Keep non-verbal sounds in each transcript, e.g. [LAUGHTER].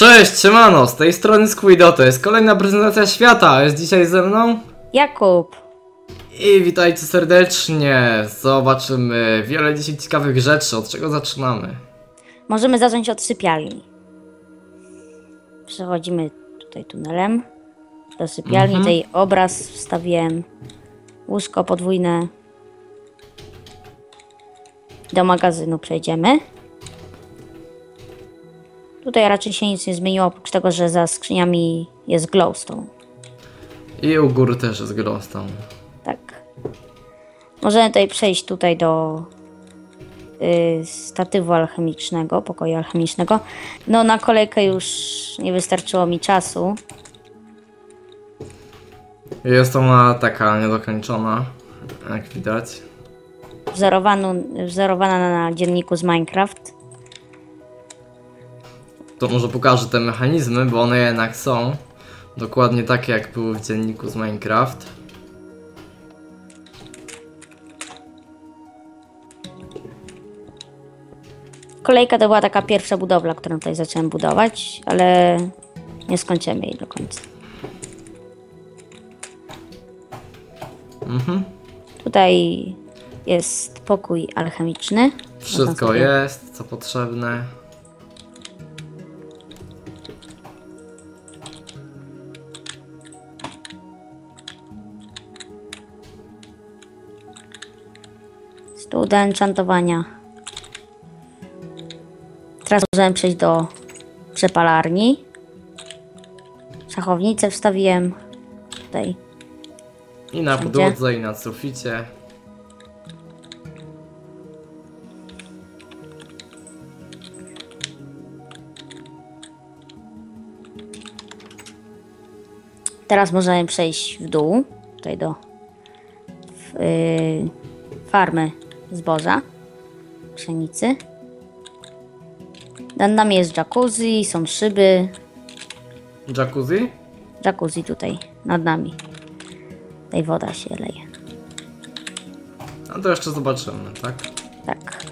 Cześć, siemano, z tej strony Squido, to jest kolejna prezentacja świata, jest dzisiaj ze mną Jakub, i witajcie serdecznie, zobaczymy wiele dzisiaj ciekawych rzeczy, od czego zaczynamy? możemy zacząć od sypialni. Przechodzimy tutaj tunelem do sypialni. Tutaj obraz wstawiłem. Łóżko podwójne. Do magazynu przejdziemy. Tutaj raczej się nic nie zmieniło, oprócz tego, że za skrzyniami jest glowstone. I u góry też jest glowstone. Tak. Możemy tutaj przejść tutaj do y, statywu alchemicznego, pokoju alchemicznego. No na kolejkę już nie wystarczyło mi czasu. Jest ona taka niedokończona, jak widać. Wzorowana na dzienniku z Minecraft. To może pokażę te mechanizmy, bo one jednak są dokładnie takie jak były w dzienniku z Minecraft. Kolejka to była taka pierwsza budowla, którą tutaj zacząłem budować, ale nie skończymy jej do końca. Mhm. Tutaj jest pokój alchemiczny. Wszystko jest, co potrzebne. Stół do enchantowania. Teraz możemy przejść do przepalarni. Szachownicę wstawiłem. Tutaj. I na Wszędzie. podłodze, i na suficie. Teraz możemy przejść w dół. Tutaj do w, y, farmy zboża. Pszenicy. Nad nami jest jacuzzi, są szyby. Jacuzzi? Jacuzzi tutaj nad nami. Tutaj woda się leje. No to jeszcze zobaczymy, tak? Tak.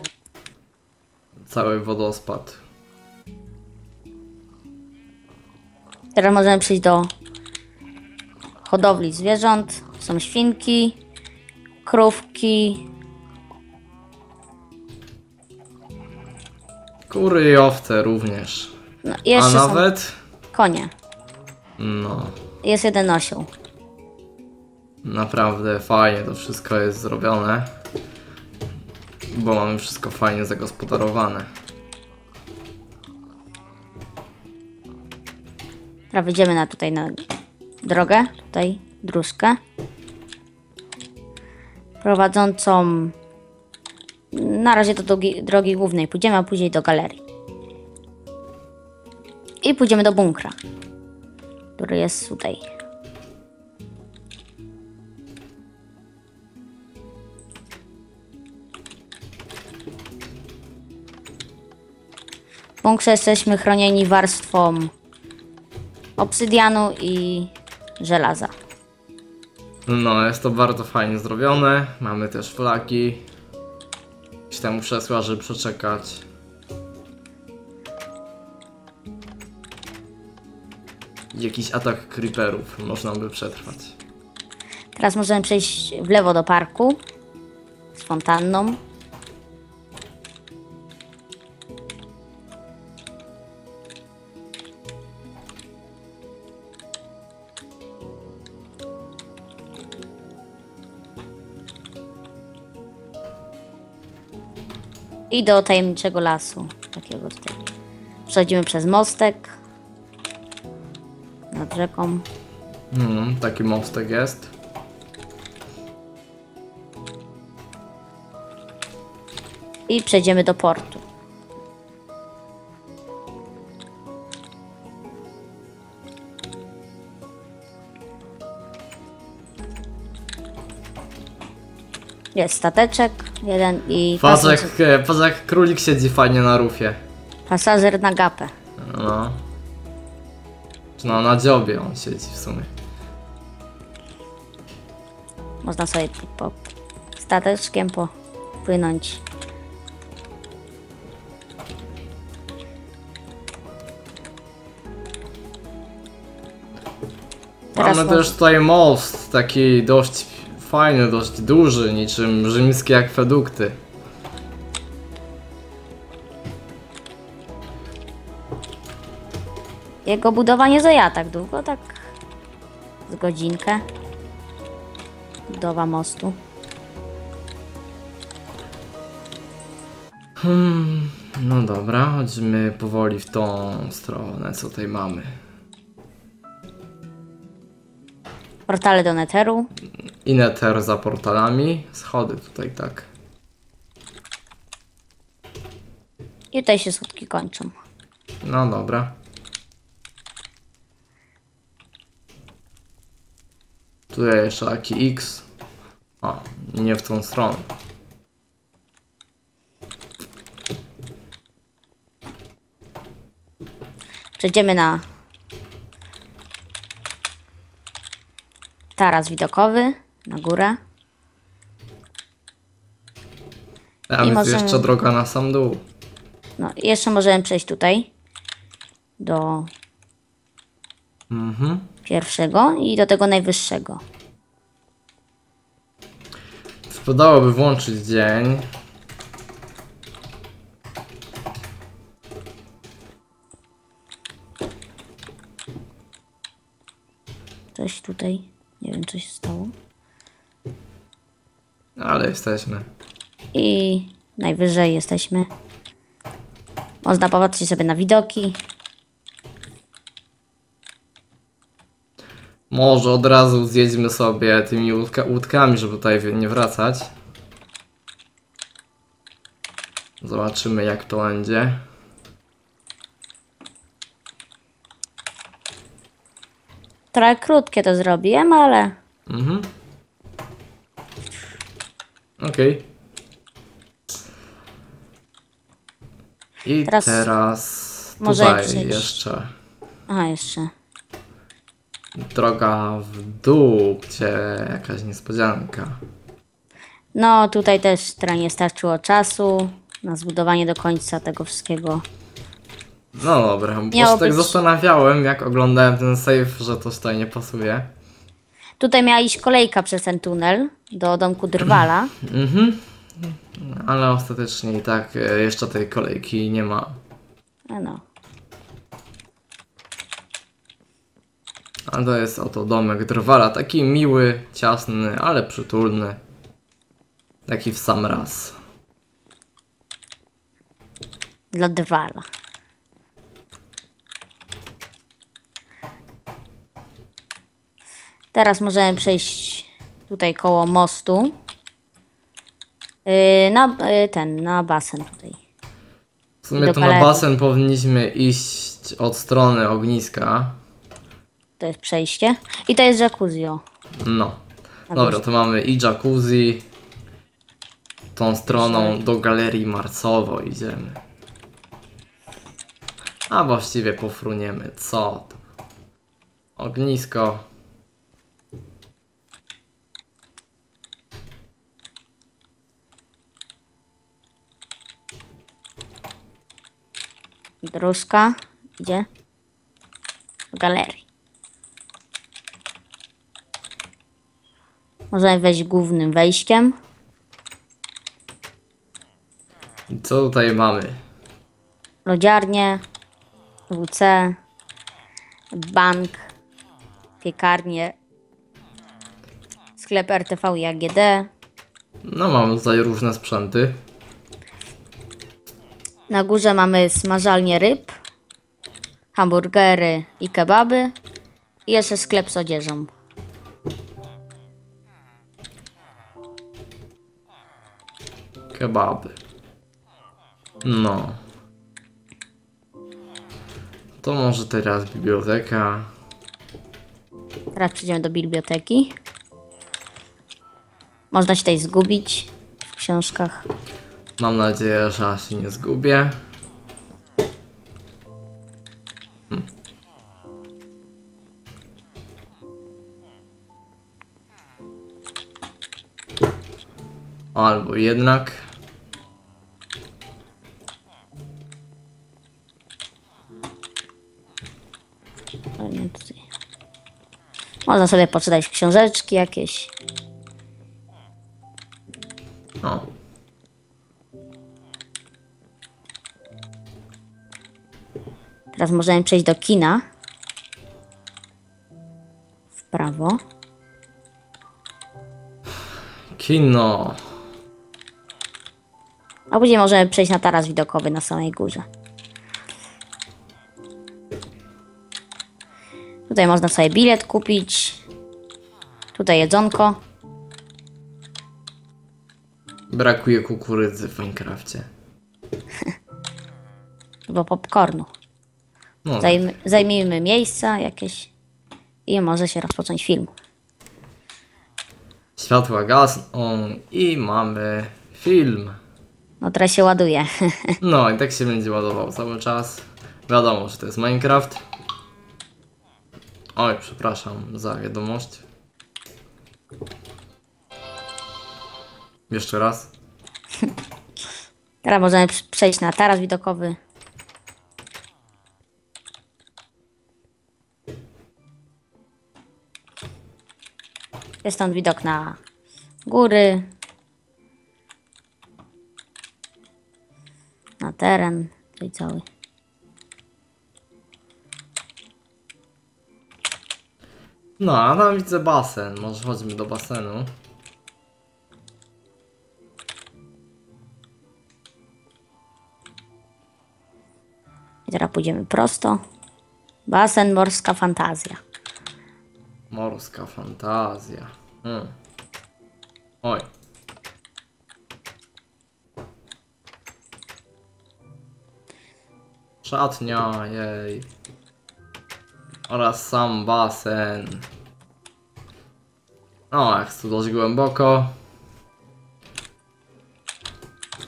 Cały wodospad. Teraz możemy przejść do hodowli zwierząt. Są świnki, krówki, Kury i owce również. no A jeszcze są nawet... konie. No, Jest jeden osioł. naprawdę fajnie to wszystko jest zrobione. Bo mamy wszystko fajnie zagospodarowane. Teraz wyjdziemy na tutaj na drogę, tutaj dróżkę prowadzącą na razie do drogi, drogi głównej. Pójdziemy, a później do galerii. I pójdziemy do bunkra, który jest tutaj. W bunkrze jesteśmy chronieni warstwą obsydianu i żelaza. No, jest to bardzo fajnie zrobione. Mamy też flagi. Tam krzesła, żeby przeczekać. Jakiś atak creeperów można by przetrwać. Teraz możemy przejść w lewo do parku z fontanną. I do tajemniczego lasu. Takiego tutaj. Przechodzimy przez mostek. Nad rzeką. Mm, taki mostek jest. I przejdziemy do portu. Jest stateczek, Jeden i... Pazak, pasażer... E, królik siedzi fajnie na rufie. Pasażer na gapę. No. No, na dziobie on siedzi w sumie. Można sobie po stateczkiem popłynąć. Teraz Mamy też tutaj most, taki dość fajny, dość duży, niczym rzymskie akwedukty. Jego budowa nie zajęła tak długo, tak z godzinkę. Budowa mostu. No dobra, chodźmy powoli w tą stronę, co tutaj mamy. Portale do Netheru. Ineter za portalami, schody tutaj tak. I tutaj się schodki kończą. No dobra. Tutaj jeszcze taki X. O, nie w tą stronę. Przejdziemy na taras widokowy, na górę. A I więc możemy- jeszcze droga na sam dół. No jeszcze możemy przejść tutaj do Mhm. pierwszego i do tego najwyższego. Wypadałoby włączyć dzień. Coś tutaj, nie wiem co się stało. Ale jesteśmy. I najwyżej jesteśmy. Można popatrzeć sobie na widoki. Może od razu zjedźmy sobie tymi łódka, łódkami, żeby tutaj nie wracać. Zobaczymy jak to będzie. Trochę krótkie to zrobiłem, ale Mhm. Okej. I Teraz teraz, może tutaj przejść. jeszcze Aha, jeszcze. droga w dół, gdzie jakaś niespodzianka. No, tutaj też trochę nie starczyło czasu na zbudowanie do końca tego wszystkiego. No dobra, bo Miało się tak być- zastanawiałem, jak oglądałem ten save, że to tutaj nie pasuje. Tutaj miała iść kolejka przez ten tunel do domku Drwala. Mhm. Ale ostatecznie i tak e, jeszcze tej kolejki nie ma. A No. A to jest oto domek drwala, taki miły, ciasny, ale przytulny. Taki w sam raz. Dla Drwala. Teraz możemy przejść tutaj koło mostu. Yy, na yy, ten, na basen tutaj. W sumie to na basen powinniśmy iść od strony ogniska. To jest przejście. I to jest jacuzzi. o. No. Dobra, to mamy i jacuzzi. Tą stroną do galerii Marcowo idziemy. A właściwie pofruniemy. Co? Ognisko. Dróżka idzie do galerii. Możemy wejść głównym wejściem. I co tutaj mamy? Lodziarnię, WC, bank, piekarnię, sklep RTV i AGD, No mamy tutaj różne sprzęty. Na górze mamy smażalnię ryb, hamburgery i kebaby i jeszcze sklep z odzieżą. Kebaby. No. To może teraz biblioteka. Teraz przejdziemy do biblioteki. Można się tutaj zgubić w książkach. Mam nadzieję, że się nie zgubię. Hmm. Albo jednak. Można sobie poczytać książeczki jakieś. O. Teraz możemy przejść do kina. W prawo. Kino. A później możemy przejść na taras widokowy na samej górze. Tutaj można sobie bilet kupić. Tutaj jedzonko. Brakuje kukurydzy w Minecrafcie. [LAUGHS] albo popcornu. No, Zajm, zajmijmy miejsca jakieś i może się rozpocząć film. światła gasną i mamy film. No teraz się ładuje. [LAUGHS] No i tak się będzie ładował cały czas. Wiadomo, że to jest Minecraft. Oj, przepraszam za wiadomość. Jeszcze raz. [LAUGHS] Teraz możemy przejść na taras widokowy. Jest stąd widok na góry. Na teren tutaj cały. No, a tam widzę basen. Może chodźmy do basenu. I teraz pójdziemy prosto. Basen, morska fantazja. Morska fantazja. Hmm. Oj. Szatnia, jej. Oraz sam basen. O, jak tu dość głęboko.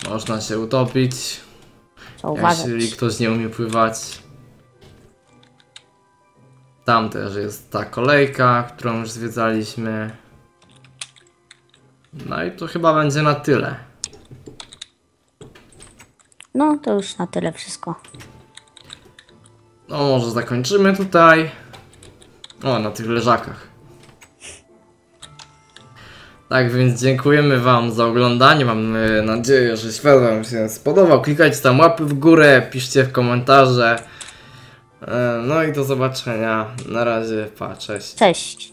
Można się utopić, jeśli ktoś nie umie pływać. Tam też jest ta kolejka, którą już zwiedzaliśmy. No i to chyba będzie na tyle. No to już na tyle wszystko. No może zakończymy tutaj. O, na tych leżakach. Tak więc dziękujemy Wam za oglądanie. Mam e, nadzieję, że świat Wam się spodobał. Klikajcie tam łapy w górę, piszcie w komentarze. E, No i do zobaczenia. Na razie, pa, cześć. Cześć.